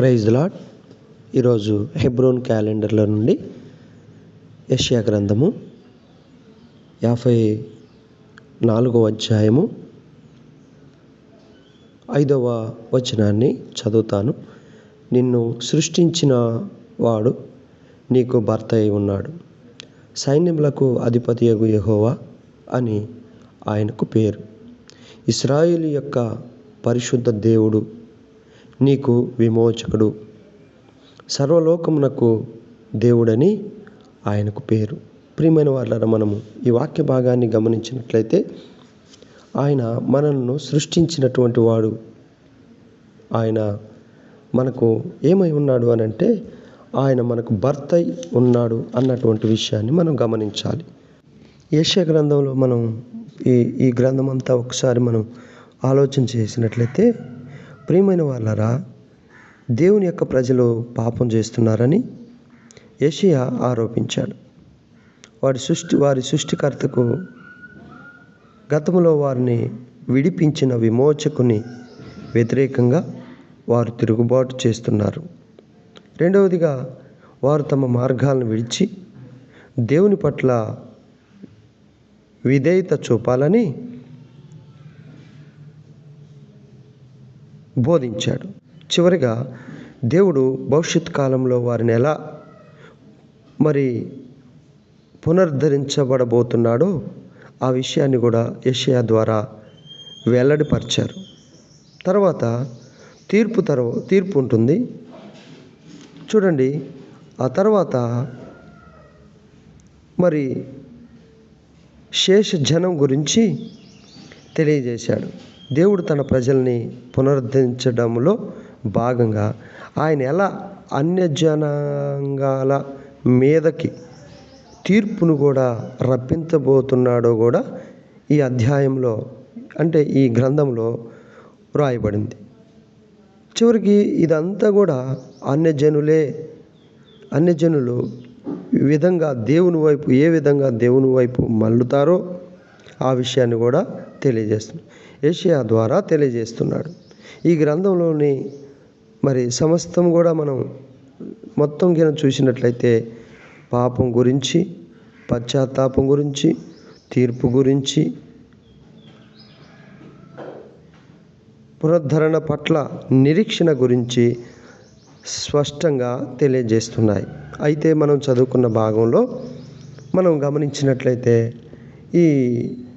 Praise lord. ఈరోజు హెబ్రోన్ క్యాలెండర్లో నుండి యష్యా గ్రంథము యాభై నాలుగవ అధ్యాయము ఐదవ వచనాన్ని చదువుతాను. నిన్ను సృష్టించిన వాడు నీకు భర్త అయి ఉన్నాడు. సైన్యములకు అధిపతియగు యహోవా అని ఆయనకు పేరు. ఇస్రాయిల్ యొక్క పరిశుద్ధ దేవుడు నీకు విమోచకుడు. సర్వలోకమునకు దేవుడని ఆయనకు పేరు. ప్రియమైన వాళ్ళ మనము ఈ వాక్య భాగాన్ని గమనించినట్లయితే ఆయన మనల్ని సృష్టించినటువంటి వాడు. ఆయన మనకు ఏమై ఉన్నాడు అని అంటే ఆయన మనకు భర్త ఉన్నాడు అన్నటువంటి విషయాన్ని మనం గమనించాలి. యెషయా గ్రంథంలో మనం ఈ ఈ గ్రంథం అంతా ఒకసారి మనం ఆలోచన చేసినట్లయితే ప్రియమైన వాళ్ళరా దేవుని యొక్క ప్రజలు పాపం చేస్తున్నారని యషియా ఆరోపించాడు. వారి సృష్టి వారి సృష్టికర్తకు గతంలో వారిని విడిపించిన విమోచకుని వ్యతిరేకంగా వారు తిరుగుబాటు చేస్తున్నారు. రెండవదిగా వారు తమ మార్గాలను విడిచి దేవుని పట్ల విధేయత చూపాలని బోధించాడు. చివరిగా దేవుడు భవిష్యత్ కాలంలో వారిని ఎలా మరి పునరుద్ధరించబడబోతున్నాడో ఆ విషయాన్ని కూడా యెషయా ద్వారా వెల్లడిపరిచారు. తర్వాత తీర్పు తర్వా తీర్పు ఉంటుంది. చూడండి ఆ తర్వాత మరి శేష జనం గురించి తెలియజేశాడు. దేవుడు తన ప్రజల్ని పునరుద్ధరించడంలో భాగంగా ఆయన ఎలా అన్యజనాంగాల మీదకి తీర్పును కూడా రప్పించబోతున్నాడో కూడా ఈ అధ్యాయంలో అంటే ఈ గ్రంథంలో వ్రాయబడింది. చివరికి ఇదంతా కూడా అన్యజనులే అన్యజనులు విధంగా దేవుని వైపు ఏ విధంగా దేవుని వైపు మల్లుతారో ఆ విషయాన్ని కూడా తెలియజేస్తుంది. ఏషియా ద్వారా తెలియజేస్తున్నాడు. ఈ గ్రంథంలోని మరి సమస్తం కూడా మనం మొత్తం కింద చూసినట్లయితే పాపం గురించి పశ్చాత్తాపం గురించి తీర్పు గురించి పునరుద్ధరణ పట్ల నిరీక్షణ గురించి స్పష్టంగా తెలియజేస్తున్నాయి. అయితే మనం చదువుకున్న భాగంలో మనం గమనించినట్లయితే ఈ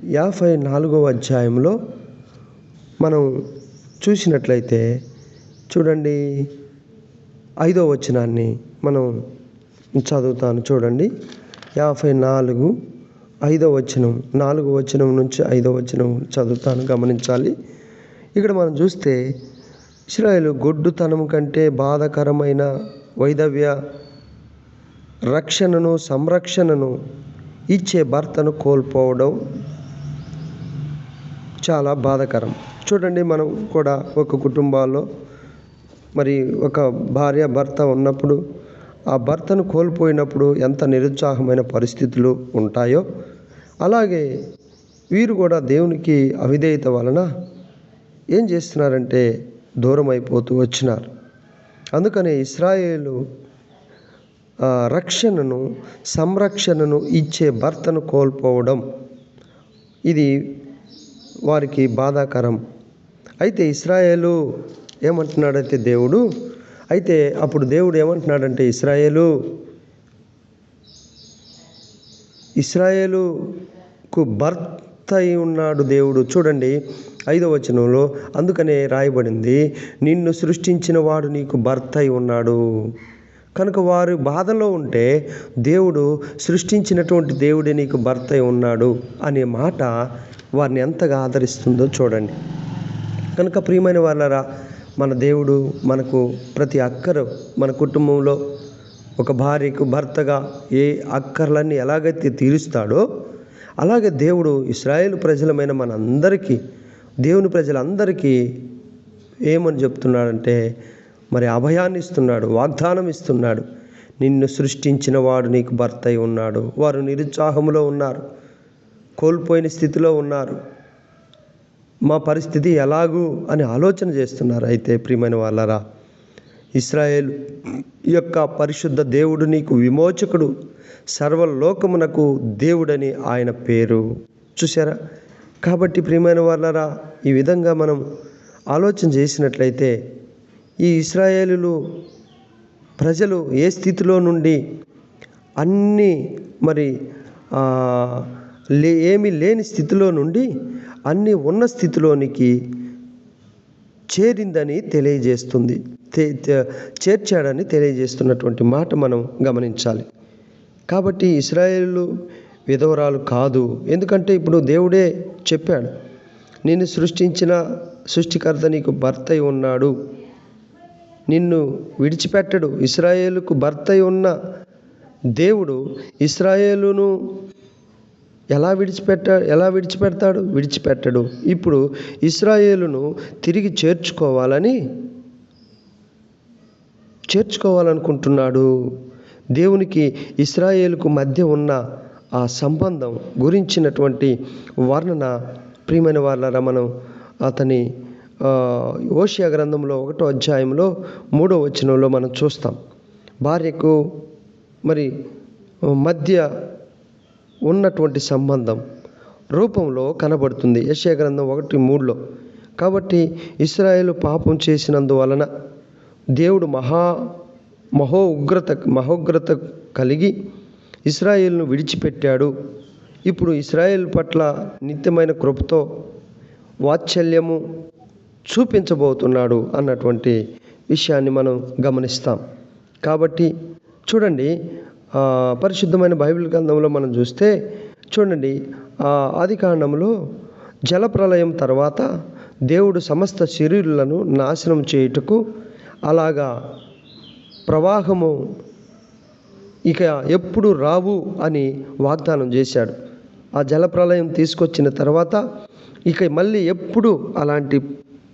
యాభై నాలుగవ అధ్యాయంలో మనం చూసినట్లయితే చూడండి ఐదో వచనాన్ని మనం చదువుతాను చూడండి. యాభై నాలుగు ఐదో వచనం నాలుగు వచనం నుంచి ఐదో వచనం చదువుతాను గమనించాలి. ఇక్కడ మనం చూస్తే ఇస్రాయలు గొడ్డుతనం కంటే బాధకరమైన వైదవ్య రక్షణను సంరక్షణను ఇచ్చే భర్తను కోల్పోవడం చాలా బాధాకరం. చూడండి మనం కూడా ఒక కుటుంబాల్లో మరి ఒక భార్య భర్త ఉన్నప్పుడు ఆ భర్తను కోల్పోయినప్పుడు ఎంత నిరుత్సాహమైన పరిస్థితులు ఉంటాయో అలాగే వీరు కూడా దేవునికి అవిధేయత వలన ఏం చేస్తున్నారంటే దూరం అయిపోతూ వచ్చినారు. అందుకనే ఇస్రాయేలు రక్షణను సంరక్షణను ఇచ్చే భర్తను కోల్పోవడం. ఇది వారికి బాధాకరం. అయితే ఇస్రాయేలు ఏమంటున్నాడంటే దేవుడు? అయితే అప్పుడు దేవుడు ఏమంటున్నాడంటే ఇస్రాయేలు? ఇస్రాయేలుకు భర్త అయి ఉన్నాడు దేవుడు. చూడండి ఐదో వచనంలో అందుకనే రాయబడింది నిన్ను సృష్టించిన వాడు నీకు భర్త అయి ఉన్నాడు. కనుక వారు బాధలో ఉంటే దేవుడు సృష్టించినటువంటి దేవుడే నీకు భర్త ఉన్నాడు అనే మాట వారిని ఎంతగా ఆదరిస్తుందో చూడండి. కనుక ప్రియమైన వాళ్ళరా మన దేవుడు మనకు ప్రతి అక్కరు మన కుటుంబంలో ఒక భార్యకు భర్తగా ఏ అక్కర్లన్నీ ఎలాగైతే తీరుస్తాడో అలాగే దేవుడు ఇస్రాయేల్ ప్రజలమైన మనందరికీ దేవుని ప్రజలందరికీ ఏమని చెప్తున్నాడంటే మరి అభయాన్ని ఇస్తున్నాడు వాగ్దానం ఇస్తున్నాడు. నిన్ను సృష్టించిన వాడు నీకు భర్త అయి ఉన్నాడు. వారు నిరుత్సాహంలో ఉన్నారు. కోల్పోయిన స్థితిలో ఉన్నారు. మా పరిస్థితి ఎలాగూ అని ఆలోచన చేస్తున్నారు. అయితే ప్రియమైన వాళ్ళరా ఇస్రాయేల్ యొక్క పరిశుద్ధ దేవుడు నీకు విమోచకుడు సర్వలోకమునకు దేవుడని ఆయన పేరు. చూసారా కాబట్టి ప్రియమైన వాళ్ళరా ఈ విధంగా మనం ఆలోచన చేసినట్లయితే ఈ ఇస్రాయేలులు ప్రజలు ఏ స్థితిలో నుండి అన్నీ మరి లే ఏమీ లేని స్థితిలో నుండి అన్నీ ఉన్న స్థితిలోనికి చేరిందని తెలియజేస్తుంది. చేర్చాడని తెలియజేస్తున్నటువంటి మాట మనం గమనించాలి. కాబట్టి ఇస్రాయేలు విధవరాలు కాదు. ఎందుకంటే ఇప్పుడు దేవుడే చెప్పాడు నేను సృష్టించిన సృష్టికర్త నీకు భర్త ఉన్నాడు. నిన్ను విడిచిపెట్టడు. ఇస్రాయేలుకు భర్త ఉన్న దేవుడు ఇస్రాయేలును ఎలా విడిచిపెట్ట ఎలా విడిచిపెడతాడు? విడిచిపెట్టడు. ఇప్పుడు ఇస్రాయేలును తిరిగి చేర్చుకోవాలని చేర్చుకోవాలనుకుంటున్నాడు. దేవునికి ఇస్రాయేలుకు మధ్య ఉన్న ఆ సంబంధం గురించినటువంటి వర్ణన ప్రియమైన వాళ్ళరా మనం అతని ఓషియా గ్రంథంలో ఒకటో అధ్యాయంలో మూడో వచనంలో మనం చూస్తాం. భార్యకు మరి మధ్య ఉన్నటువంటి సంబంధం రూపంలో కనబడుతుంది. యెషయా గ్రంథం ఒకటి మూడులో కాబట్టి ఇస్రాయేల్ పాపం చేసినందువలన దేవుడు మహా మహో ఉగ్రత మహోగ్రత కలిగి ఇస్రాయేల్ను విడిచిపెట్టాడు. ఇప్పుడు ఇస్రాయేల్ పట్ల నిత్యమైన కృపతో వాత్సల్యము చూపించబోతున్నాడు అన్నటువంటి విషయాన్ని మనం గమనిస్తాం. కాబట్టి చూడండి పరిశుద్ధమైన బైబిల్ గ్రంథంలో మనం చూస్తే చూడండి ఆ ఆది కాండంలో జలప్రలయం తర్వాత దేవుడు సమస్త శరీరులను నాశనం చేయుటకు అలాగా ప్రవాహము ఇక ఎప్పుడు రావు అని వాగ్దానం చేశాడు. ఆ జలప్రలయం తీసుకొచ్చిన తర్వాత ఇక మళ్ళీ ఎప్పుడు అలాంటి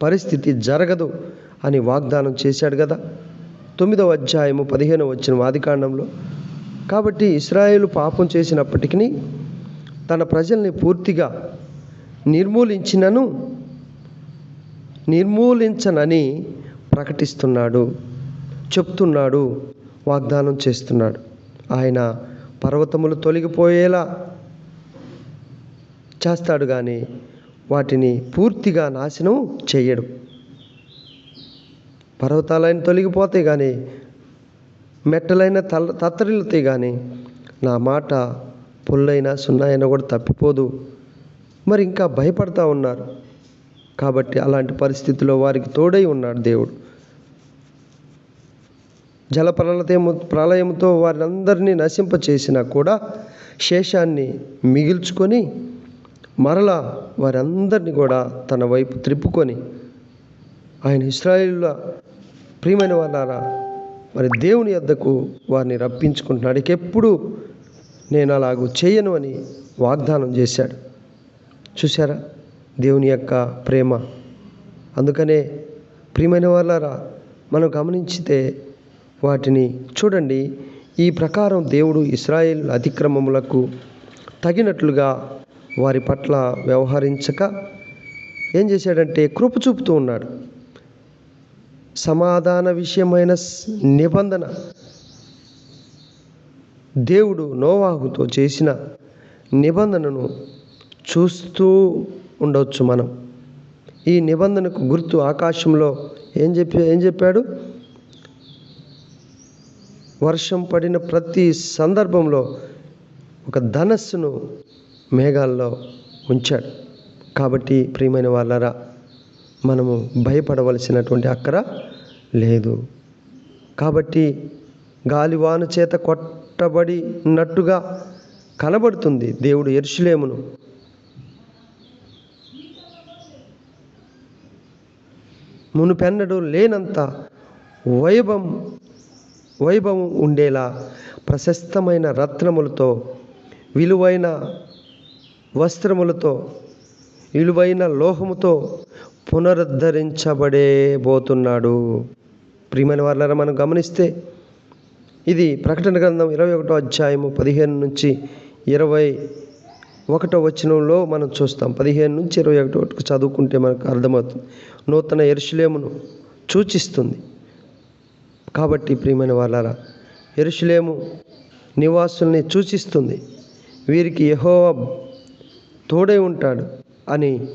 పరిస్థితి జరగదు అని వాగ్దానం చేశాడు కదా. తొమ్మిదవ అధ్యాయము పదిహేను వచ్చిన ఆదికాండంలో కాబట్టి ఇస్రాయేలు పాపం చేసినప్పటికీ తన ప్రజల్ని పూర్తిగా నిర్మూలించినను నిర్మూలించనని ప్రకటిస్తున్నాడు చెప్తున్నాడు వాగ్దానం చేస్తున్నాడు. ఆయన పర్వతములు తొలగిపోయేలా చేస్తాడు కానీ వాటిని పూర్తిగా నాశనం చేయడు. పర్వతాలైన తొలగిపోతాయి కానీ మెట్టలైన తల తత్తరిల్లుతాయి కానీ నా మాట పుల్లైనా సున్నాయైనా కూడా తప్పిపోదు. మరి ఇంకా భయపడతా ఉన్నారు. కాబట్టి అలాంటి పరిస్థితిలో వారికి తోడై ఉన్నాడు దేవుడు. జల ప్రళయము ప్రళయంతో వారందరినీ నశింపచేసినా కూడా శేషాన్ని మిగిల్చుకొని మరలా వారందరినీ కూడా తన వైపు త్రిప్పుకొని ఆయన ఇస్రాయిల్ల ప్రియమైన వాళ్ళారా మరి దేవుని యొద్దకు వారిని రప్పించుకుంటున్నాడు. ఎప్పుడు నేను అలాగూ చేయను అని వాగ్దానం చేశాడు. చూసారా దేవుని యొక్క ప్రేమ. అందుకనే ప్రియమైన వాళ్ళారా మనం గమనించితే వాటిని చూడండి. ఈ ప్రకారం దేవుడు ఇస్రాయేల్ అతిక్రమములకు తగినట్లుగా వారి పట్ల వ్యవహరించక ఏం చేశాడంటే కృప చూపుతూ ఉన్నాడు. సమాధాన విషయమైన నిబంధన దేవుడు నోవాహుతో చేసిన నిబంధనను చూస్తూ ఉండవచ్చు మనం. ఈ నిబంధనకు గుర్తు ఆకాశంలో ఏం చెప్పి ఏం చెప్పాడు? వర్షం పడిన ప్రతి సందర్భంలో ఒక ధనస్సును మేఘాల్లో ఉంచాడు. కాబట్టి ప్రియమైన వాళ్ళరా మనము భయపడవలసినటువంటి అక్కర లేదు. కాబట్టి గాలివాను చేత కొట్టబడినట్టుగా కనబడుతుంది దేవుడు ఎరుషులేమును మునుపెన్నడు లేనంత వైభవం వైభవం ఉండేలా ప్రశస్తమైన రత్నములతో విలువైన వస్త్రములతో విలువైన లోహముతో పునరుద్ధరించబడే పోతున్నాడు ప్రియమైన వాళ్ళని మనం గమనిస్తే ఇది ప్రకటన గ్రంథం ఇరవై ఒకటో అధ్యాయము పదిహేను నుంచి ఇరవై ఒకటో వచనంలో మనం చూస్తాం. పదిహేను నుంచి ఇరవై ఒకటో ఒకటి చదువుకుంటే మనకు అర్థమవుతుంది. నూతన ఎరుషులేమును సూచిస్తుంది. కాబట్టి ప్రియమైన వాళ్ళారా ఎరుషులేము నివాసుల్ని సూచిస్తుంది. వీరికి యహో తోడై ఉంటాడు అని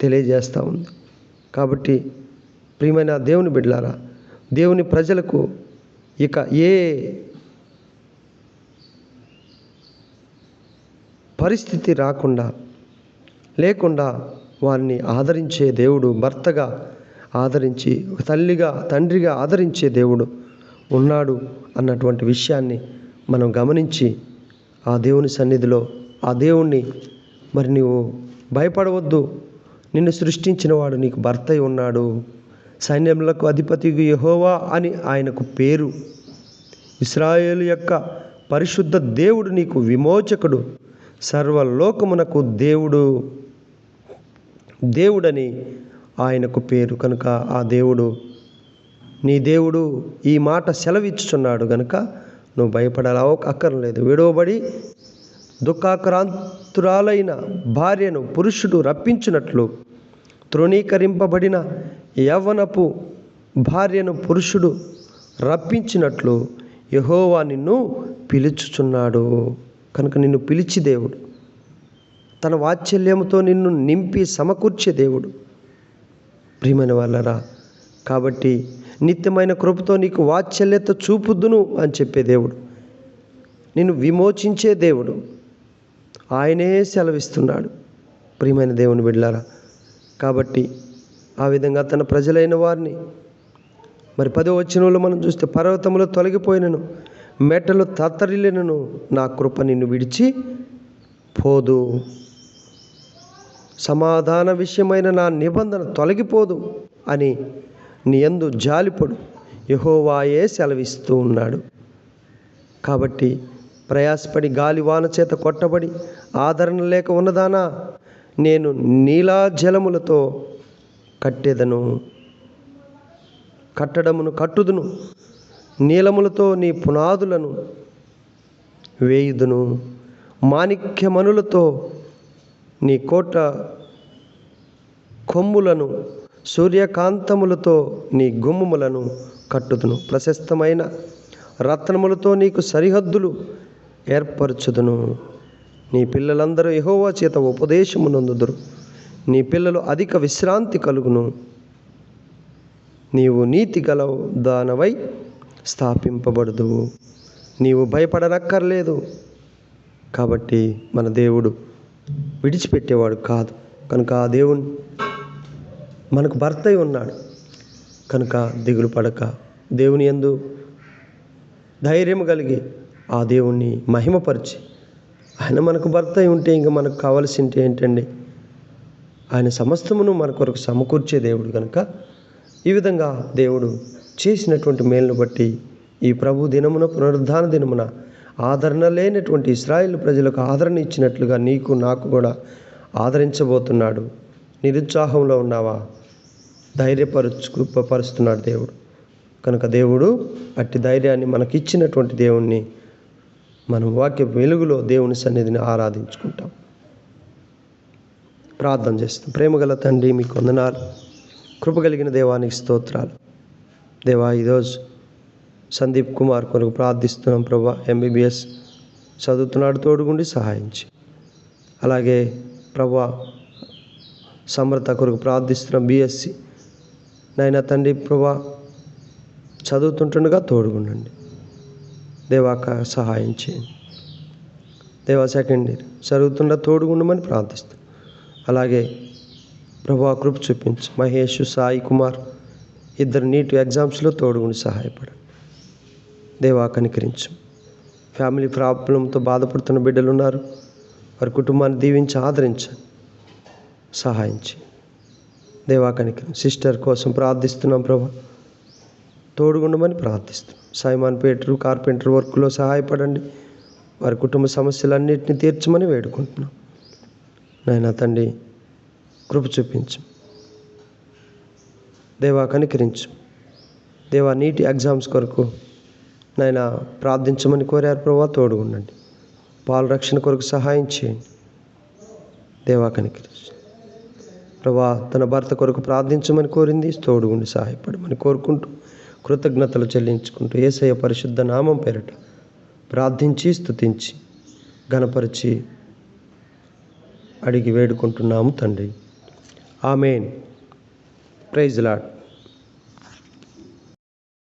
తెలియజేస్తూ ఉంది. కాబట్టి ప్రియమైన దేవుని బిడ్డలారా దేవుని ప్రజలకు ఇక ఏ పరిస్థితి రాకుండా లేకుండా వారిని ఆదరించే దేవుడు భర్తగా ఆదరించి తల్లిగా తండ్రిగా ఆదరించే దేవుడు ఉన్నాడు అన్నటువంటి విషయాన్ని మనం గమనించి ఆ దేవుని సన్నిధిలో ఆ దేవుణ్ణి మరి నీవు భయపడవద్దు. నిన్ను సృష్టించిన వాడు నీకు భర్తై ఉన్నాడు. సైన్యములకు అధిపతి యహోవా అని ఆయనకు పేరు. ఇస్రాయేలు యొక్క పరిశుద్ధ దేవుడు నీకు విమోచకుడు. సర్వలోకమునకు దేవుడు దేవుడని ఆయనకు పేరు. కనుక ఆ దేవుడు నీ దేవుడు ఈ మాట సెలవిచ్చుచున్నాడు. గనుక నువ్వు భయపడాలా అక్కర్లేదు. విడవబడి దుఃఖాక్రాంతురాలైన భార్యను పురుషుడు రప్పించినట్లు తృణీకరింపబడిన యవ్వనపు భార్యను పురుషుడు రప్పించినట్లు యహోవా నిన్ను పిలుచుచున్నాడు. కనుక నిన్ను పిలిచి దేవుడు తన వాత్సల్యంతో నిన్ను నింపి సమకూర్చే దేవుడు. ప్రియమైన వాళ్ళరా కాబట్టి నిత్యమైన కృపతో నీకు వాత్సల్యత చూపుద్దును అని చెప్పే దేవుడు నిన్ను విమోచించే దేవుడు. ఆయనే సెలవిస్తున్నాడు. ప్రియమైన దేవుని బిడ్డలారా కాబట్టి ఆ విధంగా తన ప్రజలైన వారిని మరి పదో వచనంలో మనం చూస్తే పర్వతంలో తొలగిపోయినను మెట్టలు తత్తరిల్లినను నా కృప నిన్ను విడిచి పోదు. సమాధాన విషయమైన నా నిబంధన తొలగిపోదు అని నీ యందు జాలిపడు. యహోవాయే సెలవిస్తూ ఉన్నాడు. కాబట్టి ప్రయాసపడి గాలి వాన చేత కొట్టబడి ఆదరణ లేక ఉన్నదానా? నేను నీలా జలములతో కట్టెదను కట్టడమును కట్టుదును నీలములతో నీ పునాదులను వేయుదును మాణిక్యమనులతో నీ కోట కొమ్ములను సూర్యకాంతములతో నీ గుమ్మములను కట్టుదును. ప్రశస్తమైన రత్నములతో నీకు సరిహద్దులు ఏర్పరచుదును. నీ పిల్లలందరూ యహోవా చేత ఉపదేశమునందుదురు. నీ పిల్లలు అధిక విశ్రాంతి కలుగును. నీవు నీతి గల దానవై స్థాపింపబడదు. నీవు భయపడనక్కర్లేదు. కాబట్టి మన దేవుడు విడిచిపెట్టేవాడు కాదు. కనుక ఆ దేవుని మనకు భర్త ఉన్నాడు. కనుక దిగులు పడక దేవుని ఎందు ధైర్యం కలిగి ఆ దేవుణ్ణి మహిమపరిచి. ఆయన మనకు భర్త అయి ఉంటే ఇంకా మనకు కావాల్సింటే ఏంటండి? ఆయన సమస్తమును మన కొరకు సమకూర్చే దేవుడు కనుక ఈ విధంగా దేవుడు చేసినటువంటి మేలును బట్టి ఈ ప్రభు దినమున పునరుద్ధాన దినమున ఆదరణ లేనటువంటి ఇస్రాయేల్ ప్రజలకు ఆదరణ ఇచ్చినట్లుగా నీకు నాకు కూడా ఆదరించబోతున్నాడు. నిరుత్సాహంలో ఉన్నావా? ధైర్యపరుచు పరుస్తున్నాడు దేవుడు. కనుక దేవుడు అట్టి ధైర్యాన్ని మనకిచ్చినటువంటి దేవుణ్ణి మనం వాక్య వెలుగులో దేవుని సన్నిధిని ఆరాధించుకుంటాం. ప్రార్థన చేస్తాం. ప్రేమగల తండ్రి మీకు వందనాలు. కృప కలిగిన దేవానికి స్తోత్రాలు. దేవా ఈరోజు సందీప్ కుమార్ కొరకు ప్రార్థిస్తున్నాం ప్రభా ఎంబీబీఎస్ చదువుతున్నాడు తోడుగుండి సహాయించి. అలాగే ప్రభా సమర్థ కొరకు ప్రార్థిస్తున్నాం బీఎస్సీ నాయన తండ్రి ప్రభా చదువుతుంటుండగా తోడుగుండండి. దేవాక సహాయం చేయండి దేవా సెకండ్ ఇయర్. చదువుతున్న తోడుగుండమని ప్రార్థిస్తాం. అలాగే ప్రభా కృప చూపించు. మహేష్ సాయి కుమార్ ఇద్దరు నీట్ ఎగ్జామ్స్లో తోడుగుండి సహాయపడండి దేవా కనికరించు. ఫ్యామిలీ ప్రాబ్లంతో బాధపడుతున్న బిడ్డలు ఉన్నారు వారి కుటుంబాన్ని దీవించి ఆదరించండి సహాయించి దేవా కనికరించు. సిస్టర్ కోసం ప్రార్థిస్తున్నాం ప్రభా. తోడుగుండమని ప్రార్థిస్తున్నాం. సైమాన్ పేటరు కార్పెంటర్ వర్క్లో సహాయపడండి. వారి కుటుంబ సమస్యలన్నింటినీ తీర్చమని వేడుకుంటున్నాం. నాయన తండ్రి కృప చూపించు. దేవా కనికరించు. దేవా నీటి ఎగ్జామ్స్ కొరకు నాయన ప్రార్థించమని కోరారు ప్రభా తోడుగుండండి. పాల రక్షణ కొరకు సహాయం చేయండి. దేవా కనికరించు. ప్రభా తన భర్త కొరకు ప్రార్థించమని కోరింది తోడుగుండి సహాయపడమని కోరుకుంటూ కృతజ్ఞతలు చెల్లించుకుంటూ ఏసయ్య పరిశుద్ధ నామం పేరట ప్రార్థించి స్థుతించి గణపరిచి అడిగి వేడుకుంటున్నాము తండ్రి. ఆమెన్. Praise lord